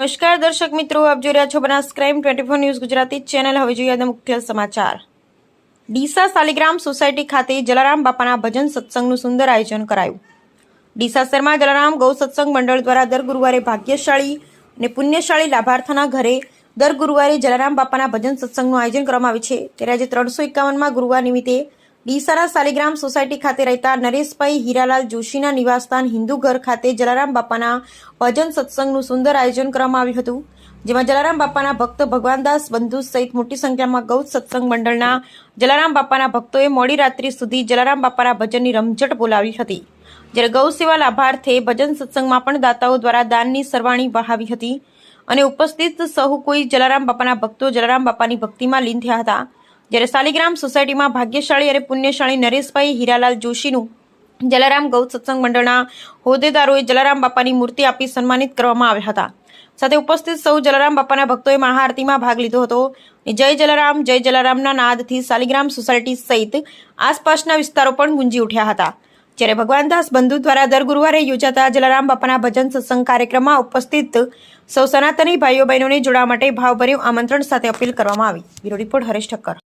નમસ્કાર, દર્શક મિત્રો. આપ જોઈ રહ્યા છો Banas crime twenty four news Gujarati channel. હવે જોઈએ આજના મુખ્ય સમાચાર. ડીસા શાલિગ્રામ સોસાયટી ખાતે જલારામ બાપાના ભજન સત્સંગનું સુંદર આયોજન કરાયું. ડીસા શહેરમાં જલારામ ગૌ સત્સંગ મંડળ દ્વારા દર ગુરુવારે ભાગ્યશાળી અને પુણ્યશાળી લાભાર્થના ઘરે દર ગુરુવારે જલારામ બાપાના ભજન સત્સંગનું આયોજન કરવામાં આવે છે. ત્યારે આજે ત્રણસો એકાવનમાં ગુરુવાર નિમિત્તે ડીસાના શાલિગ્રામ સોસાયટી ખાતે રહેતા નરેશભાઈ હીરાલાલ જોશીના નિવાસસ્થાન હિન્દુ ઘર ખાતે જલારામ બાપાના ભજન સત્સંગનું સુંદર આયોજન કરવામાં આવ્યું હતું, જેમાં જલારામ બાપાના ભક્ત ભગવાનદાસ બંધુ સહિત મોટી સંખ્યામાં ગૌ સત્સંગ મંડળના જલારામ બાપાના ભક્તોએ મોડી રાત્રિ સુધી જલારામ બાપાના ભજનની રમઝટ બોલાવી હતી, જ્યારે ગૌ સેવા લાભાર્થે ભજન સત્સંગમાં પણ દાતાઓ દ્વારા દાનની સરવાણી વહાવી હતી અને ઉપસ્થિત સહુ કોઈ જલારામ બાપાના ભક્તો જલારામ બાપાની ભક્તિમાં લીન થયા હતા. જ્યારે શાલિગ્રામ સોસાયટીમાં ભાગ્યશાળી અને પુણ્યશાળી નરેશભાઈ હીરાલાલ જોશીનું જલારામ ગૌ સત્સંગ મંડળના હોદ્દેદારોએ જલારામ બાપાની મૂર્તિ આપી સન્માનિત કરવામાં આવ્યા હતા. સાથે ઉપસ્થિત સૌ જલારામ બાપાના ભક્તોએ મહાઆરતીમાં ભાગ લીધો હતો. જય જલારામ, જય જલારામના નાદથી શાલિગ્રામ સોસાયટી સહિત આસપાસના વિસ્તારો પણ ગુંજી ઉઠ્યા હતા. જ્યારે ભગવાનદાસ બંધુ દ્વારા દર ગુરુવારે યોજાતા જલારામ બાપાના ભજન સત્સંગ કાર્યક્રમમાં ઉપસ્થિત સૌ સનાતની ભાઈઓ બહેનોને જોડાવા માટે ભાવભર્યું આમંત્રણ સાથે અપીલ કરવામાં આવી. Bureau report Haresh Thakkar.